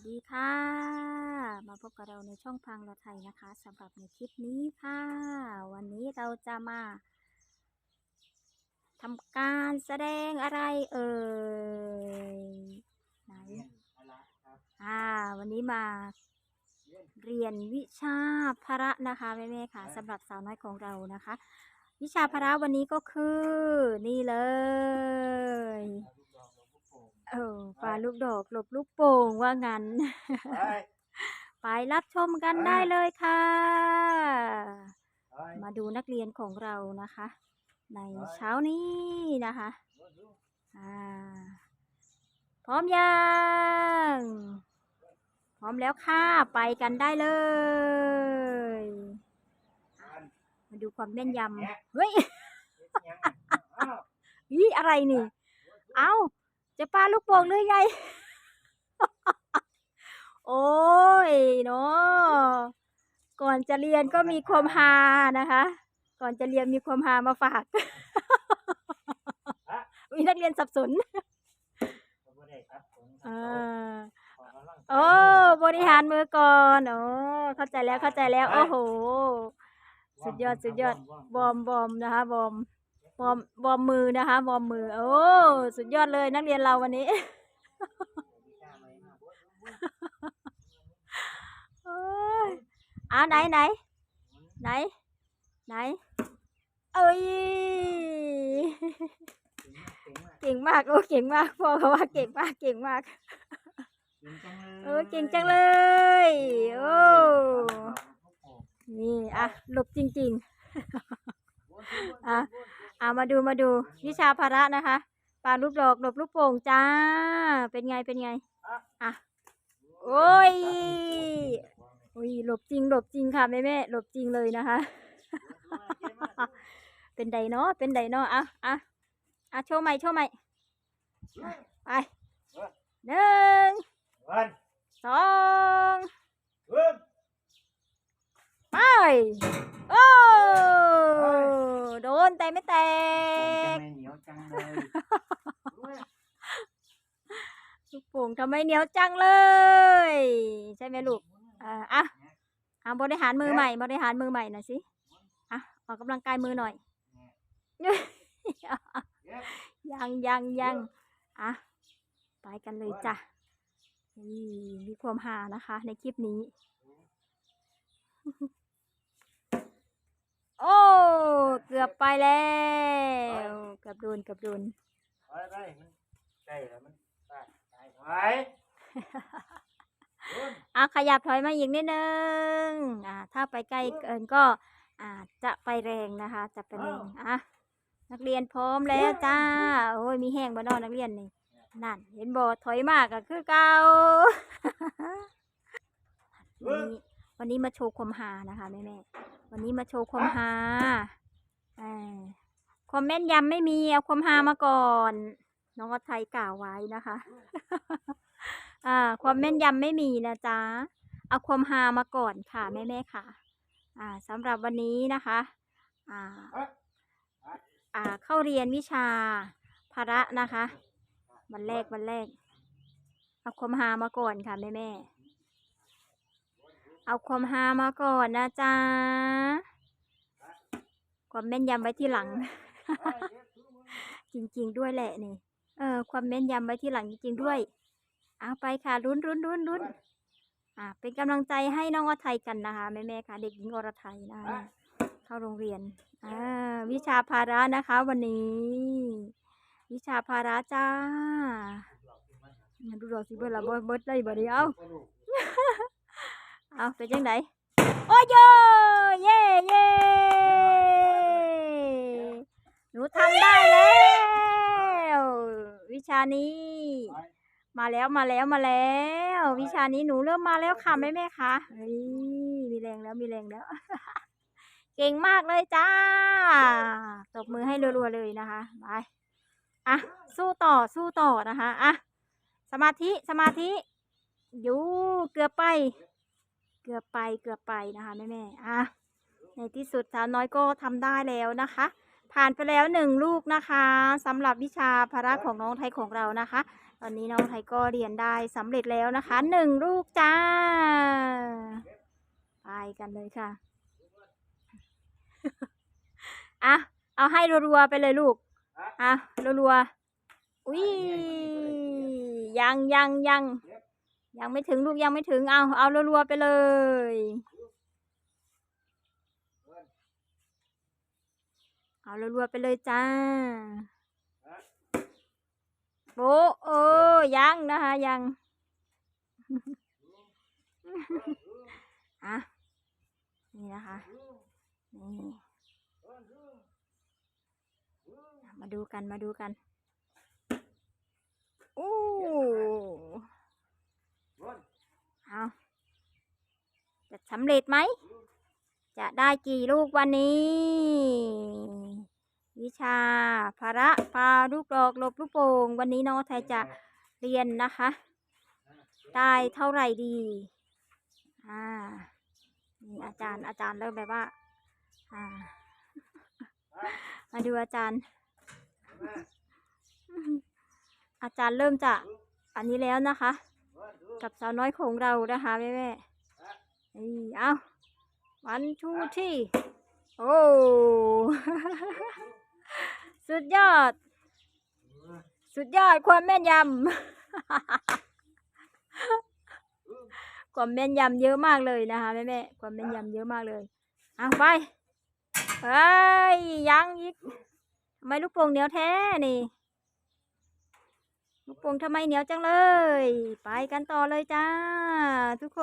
สดีค่ะ มาพบกับเราในช่องพังเราไทยนะคะสำหรับในคลิปนี้ค่ะ วันนี้เราจะมาทำการแสดงอะไรเอ่ยไหนอ่า วันนี้มาเรียนวิชาพระนะคะแม่ๆค่ะสำหรับสาวน้อยของเรานะคะ วิชาพระวันนี้ก็คือ นี่เลย เออปลาลูกดอกหลบลูกโป่งว่างั้น ไปไปรับชมกันได้เลยค่ะไปมาดูนักเรียนของเรานะคะ ในเช้านี้นะคะอ่าพร้อมยังพร้อมแล้วค่ะ ไปกันได้เลย มาดูความแม่นยำเฮ้ยอ้าวอีอะไรนี่ เอา จะปาลูกโป่งหรือไงโอ้ยเนาะก่อนจะเรียนก็มีความฮานะคะ ก่อนจะเรียนมีความฮามาฝากมีนักเรียนสับสนบ่ได้ครับผมอ่าขอกำลังใจโอ้บริหารมือก่อนโอ้เข้าใจแล้วเข้าใจแล้ว โอ้โห สุดยอดสุดยอดบอมบอมนะคะบอม บอมบอมมือนะคะบอมมือ โอ้ สุดยอดเลยนักเรียนเราวันนี้ โอ้ยอ่าไหนไหนไหนไหน เอ้ย เก่งมาก โอ้ เก่งมาก พ่อเขาว่าเก่งมาก เก่งมาก เออ เก่งจังเลย โอ้ นี่ อะ หลบจริง ๆ อะ อะมาดูมาดูวิชาภาระนะคะปาลูกดอกหลบลูกโป่งจ้า เป็นไงเป็นไงอะโอ้ยโอ้ยหลบจริงหลบจริงค่ะแม่แม่หลบจริงเลยนะคะ เป็นไดเนาะเป็นไดเนาะอะอะอะโชว์ใหม่โชว์ใหม่ไปหนึ่งวันสองเริ่ม ไปโอ้โดนแต่ไม่แตจะกไม่เหนียวจังเลยลูกโป่งทำไมเหนียวจังเลย ใช่ไหมลูกอ่าอะเอาบริหารมือใหม่บริหารมือใหม่หน่อยสิอะออกกำลังกายมือหน่อยยังยังยังอะไปกันเลยจ้ะนี่มีความหานะคะ ในคลิปนี้ โอ้ เกือบไปแล้ว เกือบโดนเกือบโดนไปไปมันใกล้แล้วมันไปไปไปอะขยับถอยมาอีกนิดนึงอ่าถ้าไปใกล้เกินก็อาจจะไปแรงนะคะ จะไปแรงอะนักเรียนพร้อมแล้วจ้า โอ้ยมีแห้งบ่เนอนักเรียนนี่นั่น เห็นบ่ถอยมากก็คือเก่าวันนี้วันนี้มาโชว์ความฮานะคะแม่แม่ๆ วันนี้มาโชว์ความฮาความแม่นยำไม่มี เอาความฮามาก่อน น้องวัดไทยกล่าวไว้นะคะ อ่า ความแม่นยำไม่มีนะจ๊ะ เอาความฮามาก่อนค่ะแม่แม่ๆค่ะ อ่าสำหรับวันนี้นะคะ อ่า อ่า เข้าเรียนวิชาพระนะคะ วันแรกวันแรก เอาความฮามาก่อนค่ะแม่แม่ๆ เอาความฮามาก่อนนะจ๊ะ ความแม่นยำไว้ที่หลัง จริง ๆ ด้วยแหละนี่ เออ ความแม่นยำไว้ที่หลังจริง ๆ ด้วย เอาไปค่ะรุ้นรุ้นรุ้นรุ้นอ่าเป็นกำลังใจให้น้องอรไทยกันนะคะแม่แม่ๆค่ะ เด็กหญิงอรไทยนะคะเข้าโรงเรียน อ่า วิชาพาระนะคะ วันนี้ วิชาพาระจ้ามาดูดอกสิเบิดละบ่เบิดได้บ่เดียว เอาเป็นจังไดโอ้ยยเย่เย่หนูทำได้แล้ววิชานี้ มาแล้วมาแล้วมาแล้ว วิชานี้หนูเริ่มมาแล้วค่ะแม่แม่ค่ะมีแรงแล้วมีแรงแล้ว เก่งมากเลยจ้าตบมือให้รัวๆเลยนะคะไปอะสู้ต่อสู้ต่อนะคะอะสมาธิสมาธิ อยู่เกือบไป กือบไปเกือบไปนะคะแม่แม่ๆอะในที่สุดสาวน้อยก็ทำได้แล้วนะคะ ผ่านไปแล้วหนึ่งลูกนะคะสำหรับวิชาพละของน้องไทยของเรานะคะ ตอนนี้น้องไทยก็เรียนได้สำเร็จแล้วนะคะหนึ่งลูกจ้า ไปกันเลยค่ะอะเอาให้รัวๆไปเลยลูกอะรัวๆอุ้ยยังยังยัง ยังไม่ถึงลูกยังไม่ถึงเอาเอารัวๆไปเลย เอารัวๆไปเลยจ้าโบเออยังนะคะยังอะนี่นะคะนี่มาดูกันมาดูกันอู้เอาจะ สำเร็จไหม จะได้กี่ลูกวันนี้ วิชาภาระพาลูกดอกลบลูกโป่งวันนี้น้องไทยจะเรียนนะคะ ได้เท่าไหร่ดี อ่านี่อาจารย์อาจารย์เริ่มแบบว่า อ่า มาดูอาจารย์ อาจารย์เริ่มจะอันนี้แล้วนะคะ กับสาวน้อยของเรานะคะแม่แม่ นี่เอาวันทูที่ โอ้ สุดยอด สุดยอดความแม่นยำ ความแม่นยำเยอะมากเลยนะคะแม่แม่ๆความแม่นยำเยอะมากเลยเอาไปเฮ้ยยังอีกทำไมลูกโป่งเหนียวแท้นี่ ลูกโป่งทำไมเหนียวจังเลย ไปกันต่อเลยจ้า ทุกค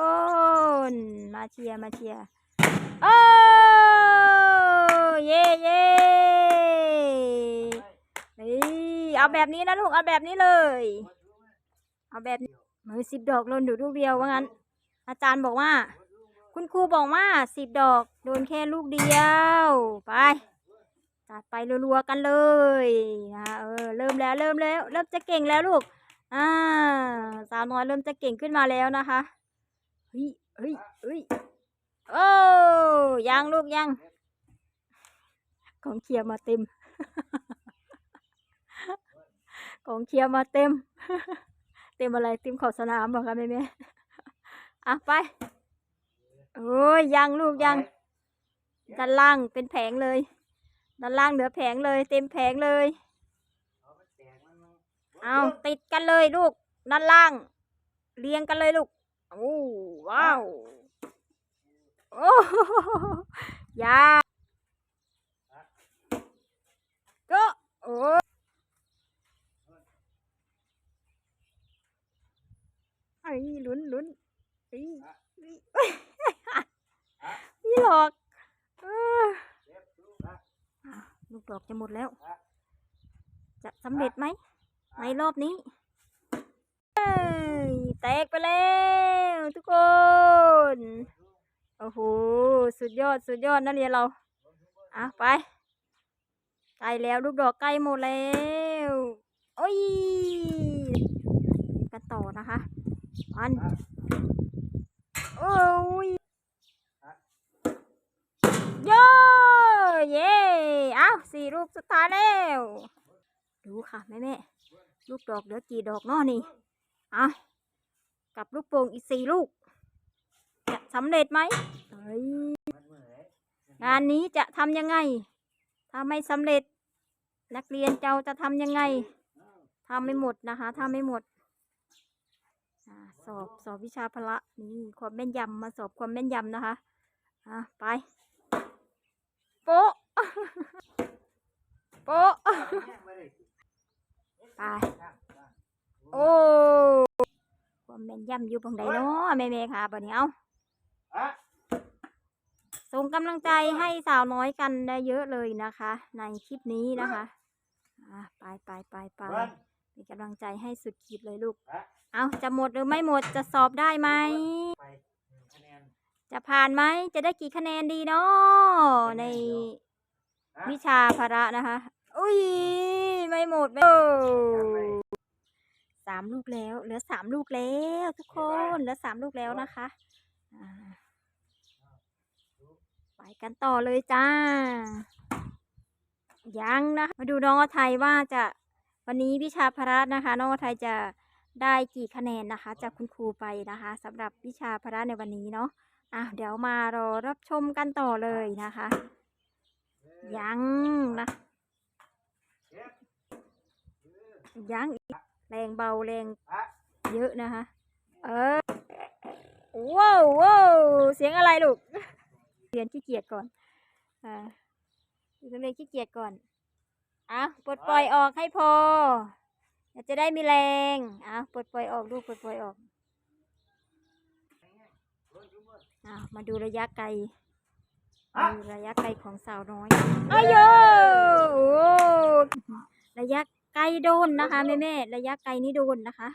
น มาเชียร์มาเชียร์โอ้เย่เย่นี่เอาแบบนี้นะลูกเอาแบบนี้เลย เอาแบบนี้มือสิบดอกหล่นอยู่ลูกเดียวว่างั้น อาจารย์บอกว่า คุณครูบอกว่าสิบดอกโดนแค่ลูกเดียว ไป จัดไปรัวๆกันเลยนะเออเริ่มแล้วเริ่มแล้ว เริ่มจะเก่งแล้วลูกอ่าสาวน้อยเริ่มจะเก่งขึ้นมาแล้วนะคะเฮ้ยเฮ้ยเฮ้ยโอ้ยังลูกยังของเชียร์มาเต็มของเชียร์มาเต็ม เต็มอะไรเต็มขอบสนามบอกค่ะแม่แม่ๆอะไปโอ้ยยังลูกยังด้านล่างเป็นแผงเลย ด้านล่างเหลือแผงเลย เต็มแผงเลย เอาติดกันเลยลูก ด้านล่าง เรียงกันเลยลูกโอ้ว้าว โอ้โหยาก็โอ้ไอ้ลุ้นลุ้นไอ้ไอ้พี่หลอกเอออะ ลูกดอกจะหมดแล้ว จะสำเร็จไหมในรอบนี้เอ้ยแตกไปแล้วทุกคน โอ้โห สุดยอดสุดยอดนักเรียนเราอะไปใกล้แล้วลูกดอกใกล้หมดแล้วโอ้ยกันต่อนะคะมันโอ้ยโย่เย่าสี่ลูกสุดท้ายแล้ว ดูค่ะแม่แม่ลูกดอกเหลือกี่ดอกเนาะนี่เอากับลูกโป่งอีกสี่ลูก จะสำเร็จไหมงานนี้จะทำยังไง ถ้าไม่สำเร็จ นักเรียนเจ้าจะทำยังไงทำไม่หมดนะคะทำไม่หมดอสอบสอบวิชาพละนี่ความแม่นยำมาสอบความแม่นยำนะคะ อะ ไป โป๊ะ โป๊ะไปโอ้ความแม่นยำอยู่ตรงใดเนาะแม่เมค่ะบัดนี้เอาส่งกำลังใจให้สาวน้อยกันได้เยอะเลยนะคะ ในคลิปนี้นะคะอะไปไปไปไปเป็นกำลังใจให้สุดขีดเลยลูก เอาจะหมดหรือไม่หมดจะสอบได้ไหมไปหนึ่งคะแนนจะผ่านไหมจะได้กี่คะแนนดีเนาะในวิชาพละนะคะ อุ้ย ไม่หมดไม่สามลูกแล้ว เหลือสามลูกแล้วทุกคน เหลือสามลูกแล้วนะคะไปกันต่อเลยจ้า ยังนะมาดูน้องอไทยว่าจะวันนี้วิชาพละนะคะ น้องอไทยจะได้กี่คะแนนนะคะ จากคุณครูไปนะคะสำหรับวิชาพละในวันนี้เนาะอะเดี๋ยวมารอรับชมกันต่อเลยนะคะ ยังนะ ยังอีกแรงเบาแรงเยอะนะคะ เออว้าวว้าวเสียงอะไรลูกเรียนขี้เกียจก่อน อ่าเรียนขี้เกียจก่อนอะปลดปล่อยออกให้พอเดี๋ยวจะได้มีแรงอะปลดปล่อยออกลูกปลดปล่อยออกอะมาดูระยะไกลดูระยะไกลของสาวน้อยอ้ายโยโอ้ระยะ ไกลโดนนะคะแม่แม่ๆระยะไกลนี่โดนนะคะ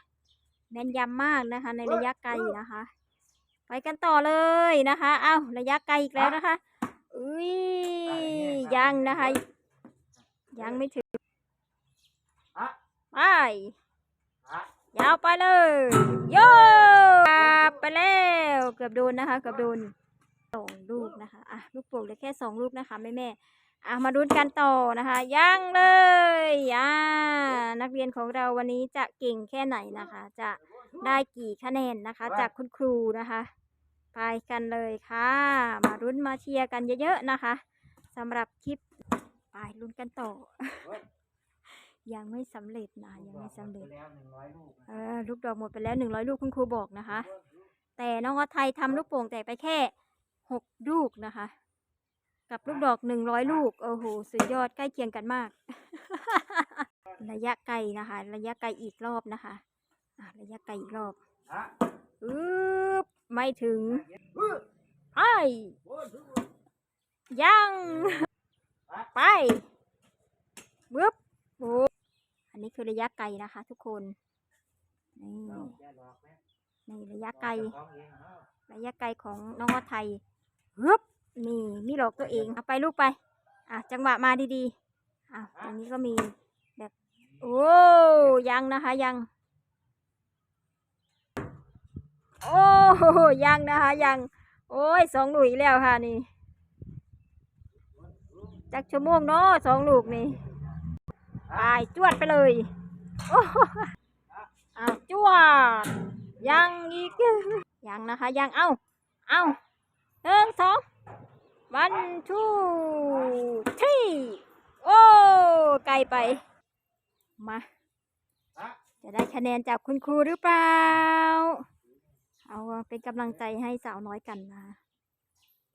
แม่นยำมากนะคะ ในระยะไกลนะคะ ไปกันต่อเลยนะคะ เอ้าระยะไกลอีกแล้วนะคะอุ้ยยังนะคะ ยังไม่ถึงอะไปอะยาวไปเลยโยไปแล้วเกือบโดนนะคะเกือบโดนสองลูกนะคะอะลูกโป่งเหลือแค่สองลูกนะคะแม่แม่ อะมาดูกันต่อนะคะยังเลยอ่านักเรียนของเราวันนี้จะเก่งแค่ไหนนะคะ จะได้กี่คะแนนนะคะ จากคุณครูนะคะ ไปกันเลยค่ะ มารุ้นมาเชียร์กันเยอะๆนะคะสำหรับคลิปไปลุ้นกันต่อ ยังไม่สำเร็จนะยังไม่สำเร็จเออลูกดอกหมดไปแล้วหนึ่งร้อยลูกคุณครูบอกนะคะ แต่น้องอไทยทำลูกโป่งแตกไปแค่หกลูกนะคะ กับลูกดอกหนึ่งร้อยลูก โอ้โห สุดยอดใกล้เคียงกันมาก ระยะไกลนะคะ ระยะไกลอีกรอบนะคะอะระยะไกลอีกรอบอึ๊บไม่ถึงไอ้ยัง ไปบึ๊บโอ้อันนี้คือระยะไกลนะคะ ทุกคน นี่เอาแย่ระยะไกล ระยะไกลของน้องอไทยฮึบ นี่มีหลอกตัวเองเอาไปลูกไปอะจังหวะมาดีๆอะตรงนี้ก็มีแบบโอ้ยังนะคะยังโอ้ยังนะคะยัง โอ้ยสองลูกอีกแล้วค่ะนี่จักชั่วโมงเนาะสองลูกนี่ไปจวดไปเลยโอ้โหอ้าวจวดยังอีกยังนะคะยังเอาเอาหนึ่งสอง วันทูทีโอ้ ไกลไป มา จะได้คะแนนจากคุณครูหรือเปล่า เอาเป็นกำลังใจให้สาวน้อยกันนะ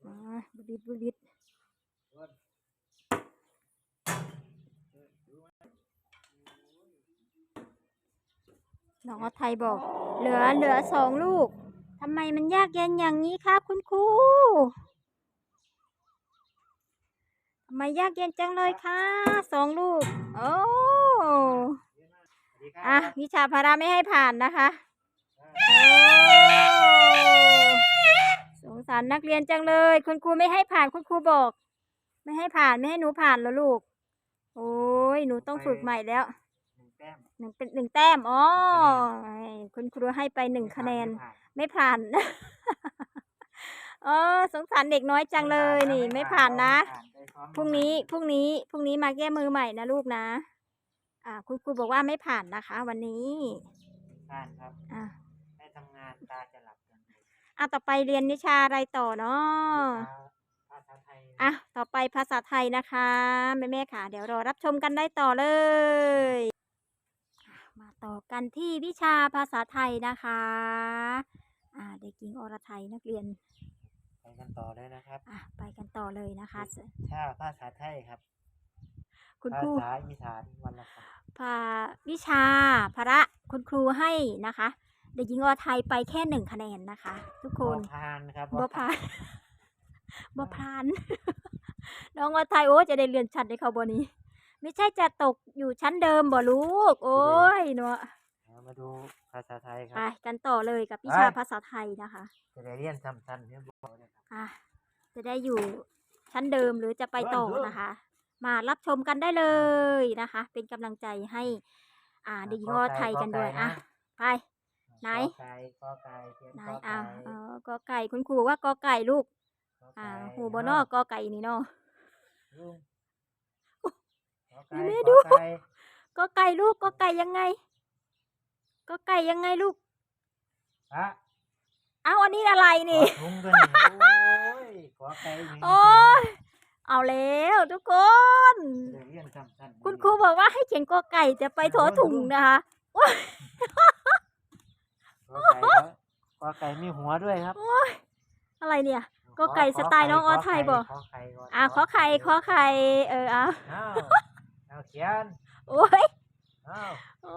มาบุริดบุริดน้องอไทยบอก เหลือเหลือสองลูกทำไมมันยากเย็นอย่างนี้ครับคุณครู ทำไมยากเย็นจังเลยคะสองลูก โอ้สวัสดีครับอะวิชาพาราไม่ให้ผ่านนะคะโอ้สงสารนักเรียนจังเลย คุณครูไม่ให้ผ่านคุณครูบอก ไม่ให้ผ่านไม่ให้หนูผ่านแล้วลูก โอ้ยหนูต้องฝึกใหม่แล้วหนึ่งแต้มหนึ่งเป็นหนึ่งแต้มอ๋อคุณครูให้ไปหนึ่งคะแนน ไม่ผ่านเออสงสารเด็กน้อยจังเลยนี่ ไม่ผ่านนะพรุ่งนี้พรุ่งนี้พรุ่งนี้มาแก้มือใหม่นะลูกนะ อ่า คุณครูบอกว่าไม่ผ่านนะคะ วันนี้ผ่านครับอ่าให้ทำงานตาจะหลับกันอะต่อไปเรียนวิชาอะไรต่อเนาะภาษาไทยอะต่อไปภาษาไทยนะคะแม่แม่ๆค่ะ เดี๋ยวรอรับชมกันได้ต่อเลยมาต่อกันที่วิชาภาษาไทยนะคะ อ่าเด็กหญิงอรไทยนักเรียนไป กันต่อเลยนะครับอะไปกันต่อเลยนะคะถ้าภาษาไทยครับ คุณภาครูษาอีสานวันละคำภาวิชาพระคุณครูให้นะคะเด็กหญิงอรไทยไปแค่หนึ่งคะแนนนะคะ ทุกคนบ่ผ่านครับบ่พานบ่พาน น้องอรไทยโอ้จะได้เรียนชั้นในเขาบนี้ ไม่ใช่จะตกอยู่ชั้นเดิมบ่ลูก โอ้ยเนาะเอามาดูภาษาไทยคไปรับ กันต่อเลยกับวิชาภาษาไทยนะคะ จะได้เรียนซ้ำๆเนี่ยบอกเลยครับ อะจะได้อยู่ชั้นเดิมหรือจะไปต่อนะคะ มารับชมกันได้เลยนะคะ เป็นกำลังใจให้ อ่าเด็กหญิงอรไทยกันด้วยอะไป ไหน กอไก่กอไก่เขียนไหนกออะไก่เออกอไก่คุณครูบอกว่ากอไก่ลูก กอไก่อ่าหูบอนอกกอไก่นี่เนาะ ลุงกอแม่ไก่ดู กอไก่กอไก่ลูกกอไก่ยังไง ก็ไก่ยังไงลูก ฮะเอาอันนี้อะไรนี่ ขอถุงตัวนี้โอ้ยขอไก่อย่างนี้โอ้ยเอาแล้วทุกคน เดี๋ยวเรียนคำสั้นคุณครูบอกว่าให้เขียนกอไก่จะไปถอถุงนะคะ ขอไก่เขาขอไก่มีหัวด้วยครับอะไรเนี่ย ก็ไก่สไตล์น้องออสไทยบ่ ขอไข่ก่นอะขอไข่ขอไข่เออเอาอ้าวเอาเขียนโอ้ย อ้าวโอ้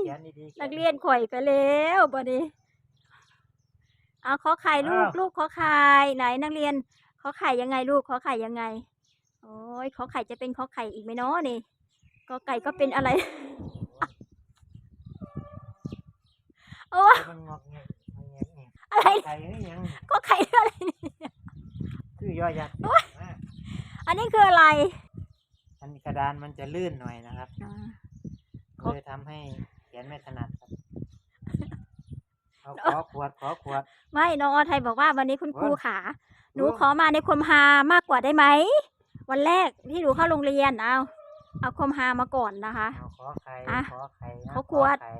เขียนยเขียนดีๆนักเรียนข่อยไปแล้วบัดนี้เอาขอไข่ลูกอ้าวลูกขอไข่ไหนนักเรียนขอไข่ยังไงลูกขอไข่ยังไง โอ้ยขอไข่จะเป็นขอไข่อีกไหมเนาะนี่กอไก่ก็เป็นอะไรโอ้ยมันงอกแงกงอกแงกเนี่ยอะไรไข่นี่ยังก็ไข่อะไรเนี่ยคือย่อยักษ์อะอันนี้คืออะไร อันกระดานมันจะลื่นหน่อยนะครับอ่า คเลรบยทำให้เขียนไม่ถนัดครับเอาขอขวดขอขวด ไม่น้องออไทยบอกว่าวันนี้คุณครูเออขา หนูขอมาในความฮามากกว่าได้ไหม วันแรกที่หนูเข้าโรงเรียนเอาเอาความฮามาก่อนนะคะ เอาขอไข่อะขอไข่นะขอขวด ไข่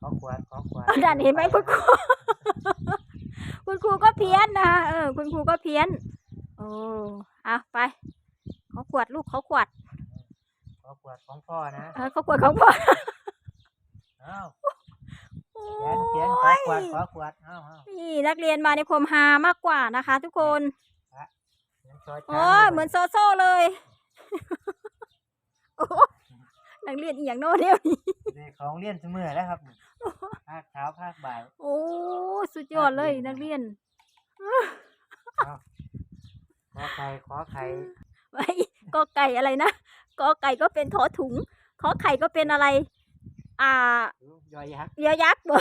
ขอขวดขอขวดดันเห็นไหมคุณครู คุณครูก็เพี้ยนนะคะเออ คุณครูก็เพี้ยน โอ้เอาไปเขาขวดลูกเขาขวด ขอขวดของพ่อนะเออเขาขวดของพ่อเอาโอ้เขียนเขียนขอยขวดขอขวดเอาเอานี่นักเรียนมาในความฮามากกว่านะคะ ทุกคนเขียนช้อยโอ้ยเหมือนโซโซ่เลยโอ้นักเรียนอีกอย่างโน้นเนี่ยนี่เด็กของเรียนเสมอแล้วครับภาคเช้าภาคบ่ายโอ้สุดยอดเลยนักเรียนเอาขอไข่ขอไข่ไว้กอไก่อะไรนะ กอไก่ก็เป็นทอถุง ขอไข่ก็เป็นอะไร อ่าย่อยยักษ์เรือยักษ์บ่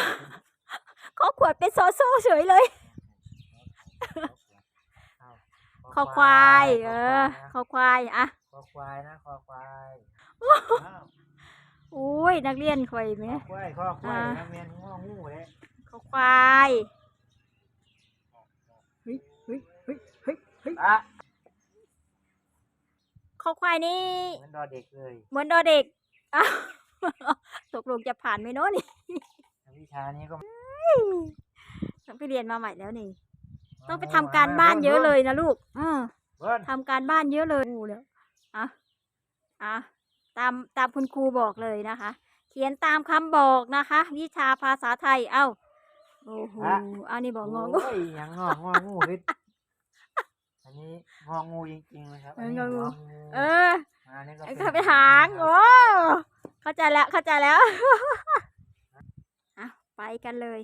ขอขวดเป็นโซโซ่เฉยเลยเอาขอควาย เออขอควายอะขอควายนะขอควายเอาอุ้ยนักเรียนข่อยไหมขอควายขอควายอ่านะเมียนง้องูเลยขอควายเฮ้ยเฮ้ยเฮ้ยเฮ้ยเฮ้ย อะขอควายนี่เหมือนดอเด็กเลยเหมือนดอเด็กอ้าวตกลงจะผ่านไหมเนาะนี่วิชานี้ก็ต้องไปเรียนมาใหม่แล้วนี่ ต้องไปทำการบ้านเยอะเลยนะลูกอือเบิ้ลทำการบ้านเยอะเลยโอ้แล้วอะอะตามตามคุณครูบอกเลยนะคะ เขียนตามคำบอกนะคะ วิชาภาษาไทยเอ้าโอ้โหอันนี้บอกงงโอ้ยยังงององูเลยอั นนี้งองูจริงๆเลยครับอันนี้เอององูงองู เอออันนี้ก็ไอ้เป็นข้าไปหางโอ้เข้าใจแล้วเข้าใจแล้วอะไปกันเลย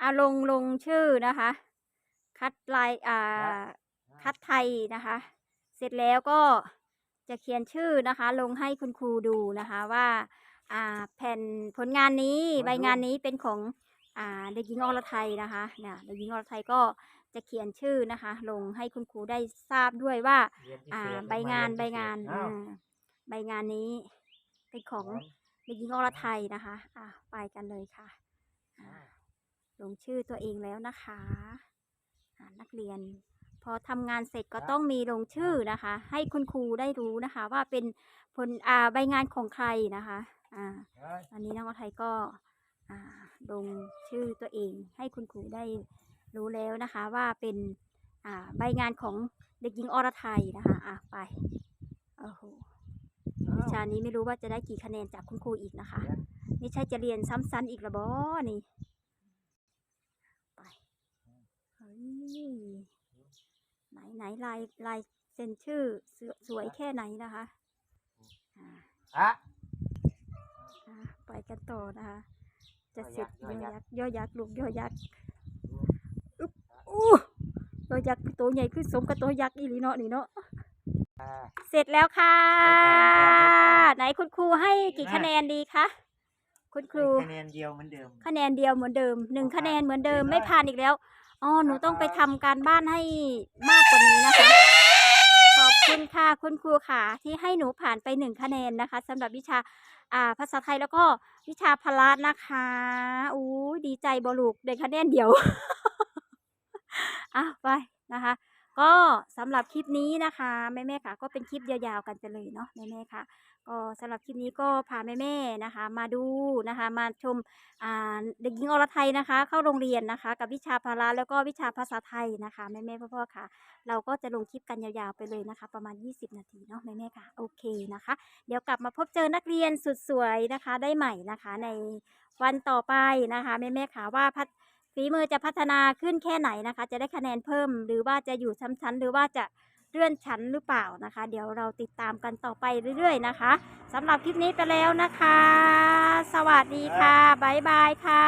อะลงลงชื่อนะคะ คัดลายอ่า คัดไทยนะคะ เสร็จแล้วก็จะเขียนชื่อนะคะ ลงให้คุณครูดูนะคะว่า อ่าแผ่นผลงานนี้ใบงานนี้เป็นของ อ่าเด็กหญิงอรไทยนะคะเนี่ยเด็กหญิงอรไทยก็ จะเขียนชื่อนะคะ ลงให้คุณครูได้ทราบด้วยว่าเรียนพิอ่าเศษใบงานเรีใบยพิเศษงานอ้าวอ่าใบงานนี้เป็นของเด็กหญิงอรไทยนะคะ อะไปกันเลยค่ะอ่าลงชื่อตัวเองแล้วนะคะอ่านักเรียน พอทำงานเสร็จก็ต้องมีลงชื่อนะคะ ให้คุณครูได้รู้นะคะ ว่าเป็นผลอ่าใบงานของใครนะคะ อ่าเอ้ยอันนี้น้องอรไทยก็อ่าลงชื่อตัวเองให้คุณครูได้ รู้แล้วนะคะว่าเป็นอ่าใบงานของเด็กหญิงอรไทยนะคะอะไปโอ้โหวิชานี้ไม่รู้ว่าจะได้กี่คะแนนจากคุณครูอีกนะคะ นี่ใช่จะเรียนซ้ำซ้ำอีกหระบอนี่ไปเฮ้ยไหนไหนลายลายเซ็นชื่อสวยสวยแค่ไหนนะคะอ่าอะอะไปกันต่อนะคะ จะเสร็จย่ย่ออยัยักกษ์ษ์ย่อยักษ์ลูกย่อยักษ์ อึ๊บอู้ย่อยักษ์คือตัวใหญ่คือสมกับตัวยักษ์อีหลีเนาะนี่เนาะอ่าเสร็จแล้วค่ะได้คะแนนไหนคุณครูให้กี่ดีมากคะแนนดีคะคุณครูคะแนนเดียวเหมือนเดิมคะแนนเดียวเหมือนเดิมหนึ่งผ่านคะแนนเหมือนเดิมดีเลยไม่ผ่านอีกแล้วอ๋อหนูครับต้องไปทำการบ้านให้มากกว่านี้นะคะ ขอบคุณค่ะคุณครูค่ะที่ให้หนูผ่านไปหนึ่งคะแนนนะคะสำหรับวิชาอ่าภาษาไทยแล้วก็วิชาพละนะคะอู้ดีใจบลูกได้คะแนนเดียว อะไปนะคะ ก็ก็สำหรับคลิปนี้นะคะแม่ๆค่ะ ก็เป็นคลิปยาวๆกันไปเลยเนาะแม่ๆค่ะ ก็สำหรับคลิปนี้ก็พาแม่ๆนะคะ มาดูนะคะ มาชมอ่าเด็กหญิงอรไทยนะคะ เข้าโรงเรียนนะคะ กับวิชาพละแล้วก็วิชาภาษาไทยนะคะแม่ๆพ่อๆค่ะ เราก็จะลงคลิปกันยาวๆไปเลยนะคะ ประมาณ 20 นาทีเนาะแม่ๆค่ะโอเคนะคะ เดี๋ยวกลับมาพบเจอนักเรียนสุดสวยนะคะ ได้ใหม่นะคะในวันต่อไปนะคะแม่ๆค่ะว่าพัฒ ฝีมือจะพัฒนาขึ้นแค่ไหนนะคะ จะได้คะแนนเพิ่ม หรือว่าจะอยู่ชั้นชั้นหรือว่าจะเลื่อนชั้นหรือเปล่านะคะ เดี๋ยวเราติดตามกันต่อไปเรื่อย ๆ นะคะสำหรับคลิปนี้ไปแล้วนะคะ สวัสดีค่ะบ๊ายบายค่ะ